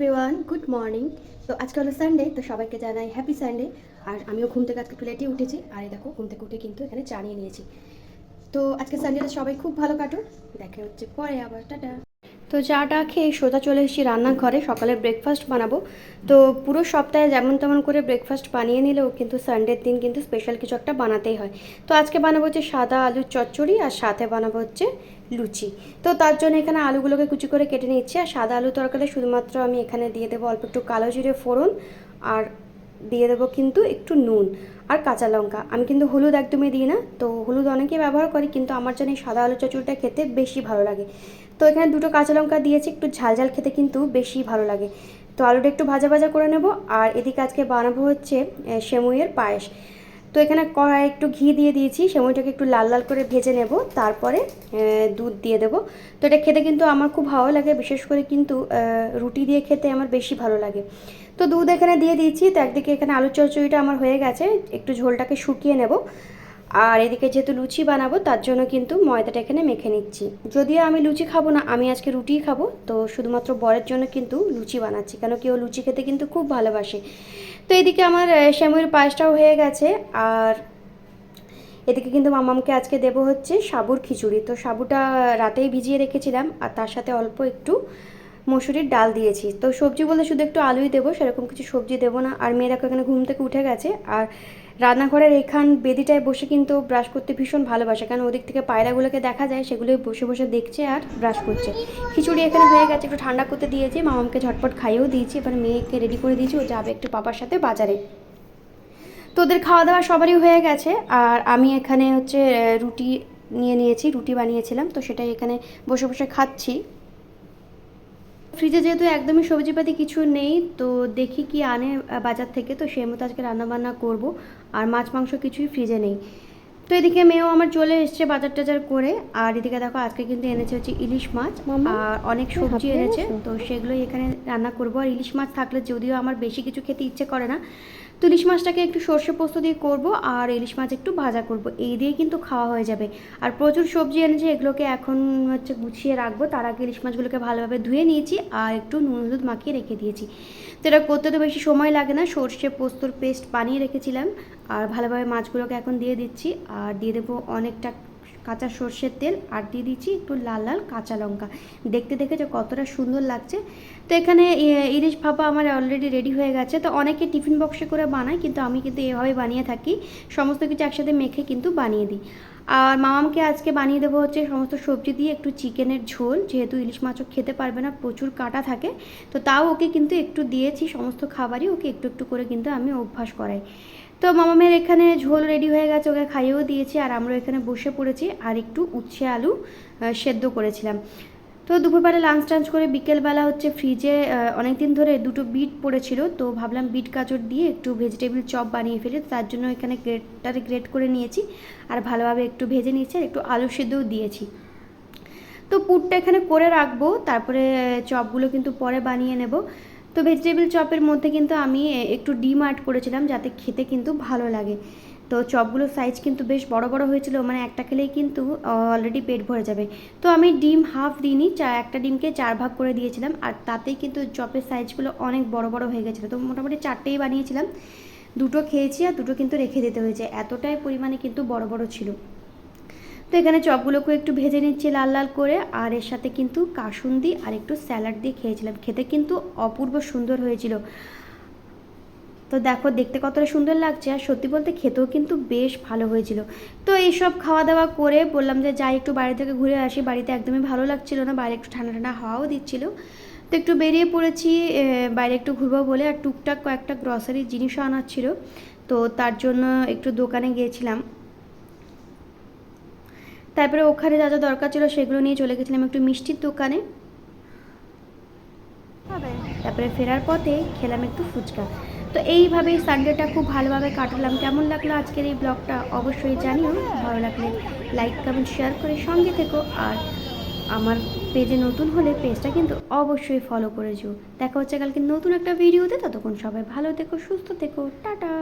Everyone good morning তো আজকে হলো সানডে তো সবাইকে জানাই হ্যাপি সানডে আর আমিও ঘুম থেকে আজকে একটু লেটে উঠেছি। আর দেখো, ঘুম থেকে উঠে কিন্তু এখানে চা নিয়ে নিয়েছি। তো আজকে সানডেটা সবাই খুব ভালো কাটুন দেখা হচ্ছে পরে আবার, টাটা। তো চাটা খেয়ে সোজা চলে এসেছি রান্নাঘরে সকালে ব্রেকফাস্ট বানাবো। তো পুরো সপ্তাহে যেমন তেমন করে ব্রেকফাস্ট বানিয়ে নিলেও কিন্তু সানডের দিন কিন্তু স্পেশাল কিছু একটা বানাতেই হয়। তো আজকে বানাবো হচ্ছে সাদা আলুর চচ্চড়ি আর সাথে বানাবো হচ্ছে লুচি। তো তার জন্য এখানে আলুগুলোকে কুচি করে কেটে নিচ্ছি আর সাদা আলু তরকারি শুধুমাত্র আমি এখানে দিয়ে দেবো অল্প একটু কালো জিরে ফোড়ন আর দিয়ে দেবো কিন্তু একটু নুন আর কাঁচা লঙ্কা। আমি কিন্তু হলুদ একদমই দিই না, তো হলুদ অনেকেই ব্যবহার করি কিন্তু আমার জন্য সাদা আলু চচড়িটা খেতে বেশি ভালো লাগে। তো এখানে দুটো কাঁচা লঙ্কা দিয়েছি, একটু ঝাল ঝাল খেতে কিন্তু বেশি ভালো লাগে। তো আলুটা একটু ভাজা ভাজা করে নেব, আর এদিকে আজকে বানাবো হচ্ছে সেমুইয়ের পায়েস। তো এখানে কড়াই একটু ঘি দিয়ে দিয়েছি, সেমুইটাকে একটু লাল লাল করে ভেজে নেব, তারপরে দুধ দিয়ে দেবো। তো এটা খেতে কিন্তু আমার খুব ভালো লাগে, বিশেষ করে কিন্তু রুটি দিয়ে খেতে আমার বেশি ভালো লাগে। তো দুধ এখানে দিয়ে দিয়েছি, তো একদিকে এখানে আলু চচ্চড়িটা আমার হয়ে গেছে, একটু ঝোলটাকে শুকিয়ে নেব। আর এদিকে যেহেতু লুচি বানাবো, তার জন্য কিন্তু ময়দাটা এখানে মেখে নিচ্ছি। যদিও আমি লুচি খাব না, আমি আজকে রুটিই খাব, তো শুধুমাত্র বরের জন্য কিন্তু লুচি বানাচ্ছি, কেন কেউ লুচি খেতে কিন্তু খুব ভালোবাসে। তো এদিকে আমার শ্যামুর পায়েসটাও হয়ে গেছে, আর এদিকে কিন্তু মামামকে আজকে দেব হচ্ছে সাবুর খিচুড়ি। তো সাবুটা রাতেই ভিজিয়ে রেখেছিলাম, আর তার সাথে অল্প একটু মসুরির ডাল দিয়েছি। তো সবজি বলতে শুধু একটু আলুই দেবো, সেরকম কিছু সবজি দেবো না। আর মেয়েরা এখানে ঘুম থেকে উঠে গেছে, আর রান্নাঘরের এখান বেদিটায় বসে কিন্তু ব্রাশ করতে ভীষণ ভালোবাসে, কারণ ওদিক থেকে পায়রাগুলোকে দেখা যায়, সেগুলোই বসে বসে দেখছে আর ব্রাশ করছে। খিচুড়ি এখানে হয়ে গেছে, একটু ঠান্ডা করতে দিয়েছি মামামকে ঝটপট খাইয়েও দিয়েছি, এবার মেয়েকে রেডি করে দিয়েছি, ও যাবে একটু পাপার সাথে বাজারে। তো ওদের খাওয়া দাওয়া সবারই হয়ে গেছে, আর আমি এখানে হচ্ছে রুটি নিয়ে নিয়েছি, রুটি বানিয়েছিলাম, তো সেটাই এখানে বসে বসে খাচ্ছি। ফ্রিজে যেহেতু একদমই সবজিপাতি কিছু নেই, তো দেখি কি আনে বাজার থেকে, তো সেই মতো আজকে রান্নাবান্না করব। আর মাছ মাংস কিছুই ফ্রিজে নেই। তো এদিকে মেয়েও আমার চলে এসছে বাজার টাজার করে। আর এদিকে দেখো আজকে কিন্তু এনেছে হচ্ছে ইলিশ মাছ। আর অনেক সবজি এনেছে। তো সেগুলোই এখানে রান্না করব। আর ইলিশ মাছ থাকলে যদিও আমার বেশি কিছু খেতে ইচ্ছে করে না তো ইলিশ মাছটাকে একটু সর্ষে পোস্ত দিয়ে করব আর ইলিশ মাছ একটু ভাজা করব। এই দিয়ে কিন্তু খাওয়া হয়ে যাবে। আর প্রচুর সবজি এনেছে এগুলোকে এখন হচ্ছে গুছিয়ে রাখব। তার আগে ইলিশ মাছগুলোকে ভালোভাবে ধুয়ে নিয়েছি আর একটু নুন হলুদ মাখিয়ে রেখে দিয়েছি। তো এটা করতে তো বেশি সময় লাগে না। সর্ষে পোস্তর পেস্ট বানিয়ে রেখেছিলাম। আর ভালোভাবে মাছগুলোকে এখন দিয়ে দিচ্ছি। আর দিয়ে দেবো অনেকটা কাঁচা সর্ষের তেল। আর দিয়ে দিচ্ছি একটু লাল লাল কাঁচা লঙ্কা। দেখতে দেখে যে কতটা সুন্দর লাগছে। তো এখানে ইলিশ ভাপা আমার অলরেডি রেডি হয়ে গেছে। তো অনেকে টিফিন বক্সে করে বানায়, কিন্তু আমি কিন্তু এভাবে বানিয়ে থাকি। সমস্ত কিছু একসাথে মেখে কিন্তু বানিয়ে দিই। আর মামামকে আজকে বানিয়ে দেবো হচ্ছে সমস্ত সবজি দিয়ে একটু চিকেনের ঝোল। যেহেতু ইলিশ মাছও খেতে পারবে না, প্রচুর কাটা থাকে। তো তাও ওকে কিন্তু একটু দিয়েছি, সমস্ত খাবারই ওকে একটু একটু করে কিন্তু আমি অভ্যাস করাই। তো মামামের এখানে ঝোল রেডি হয়ে গেছে, ওকে খাইয়েও দিয়েছি, আর আমরা এখানে বসে পড়েছি, আর একটু উচ্ছে আলু সেদ্ধ করেছিলাম। তো দুপুরবেলা লাঞ্চ টাঞ্চ করে বিকেলবেলা হচ্ছে ফ্রিজে অনেক দিন ধরে দুটো বিট পড়েছিল, তো ভাবলাম বিট গাজর দিয়ে একটু ভেজিটেবিল চপ বানিয়ে ফেলি তার জন্য এখানে গ্রেটটারে গ্রেট করে নিয়েছি, আর ভালোভাবে একটু ভেজে নিয়েছি, আর একটু আলু সেদ্ধও দিয়েছি। তো পুরটা এখানে করে রাখব, তারপরে চপগুলো কিন্তু পরে বানিয়ে নেব। তো ভেজিটেবিল চপের মধ্যে কিন্তু আমি একটু ডিম অ্যাড করেছিলাম যাতে খেতে কিন্তু ভালো লাগে। তো চপগুলোর সাইজ কিন্তু বেশ বড় বড় হয়েছিল মানে একটা খেলেই কিন্তু অলরেডি পেট ভরে যাবে। তো আমি ডিম হাফ দিইনি, চা, একটা ডিমকে চার ভাগ করে দিয়েছিলাম, আর তাতেই কিন্তু চপের সাইজগুলো অনেক বড় বড় হয়ে গেছিল। তো মোটামুটি চারটেই বানিয়েছিলাম, দুটো খেয়েছি আর দুটো কিন্তু রেখে দিতে হয়েছে, এতটাই পরিমাণে কিন্তু বড় বড় ছিল। তো এখানে চপগুলোকে একটু ভেজে নিচ্ছি লাল লাল করে, আর এর সাথে কিন্তু কাসুন্দি আর একটু স্যালাড দিয়ে খেয়েছিলাম। খেতে কিন্তু অপূর্ব সুন্দর হয়েছিল। তো দেখো, দেখতে কতটা সুন্দর লাগছে, আর সত্যি বলতে খেতেও কিন্তু বেশ ভালো হয়েছিল। তো এইসব খাওয়া দাওয়া করে বললাম যে যাই, একটু বাইরে থেকে ঘুরে আসি। বাড়িতে একদমই ভালো লাগছিল না, বাইরে একটু ঠান্ডা ঠান্ডা হাওয়াও দিচ্ছিল। তো একটু বেরিয়ে পড়েছি বাইরে একটু ঘুরবো বলে, আর টুকটাক কয়েকটা গ্রসারির জিনিসও আনার ছিল। তো তার জন্য একটু দোকানে গিয়েছিলাম। তারপরে ওখানে যা যা দরকার ছিল সেগুলো নিয়ে চলে গেছিলাম একটু মিষ্টির দোকানে। তারপরে ফেরার পথে খেলাম একটু ফুচকা। তো এইভাবেই সানডেটা খুব ভালোভাবে কাটালাম। কেমন লাগল আজকের এই ব্লগটা অবশ্যই জানিও। ভালো লাগলে লাইক কমেন্ট শেয়ার করে সঙ্গে থেকো। আর আমার পেজে নতুন হলে পেজটা কিন্তু অবশ্যই ফলো করে যেও দেখা হচ্ছে কালকে নতুন একটা ভিডিওতে ততক্ষণ সবাই ভালো থেকো সুস্থ থেকো। টাটা!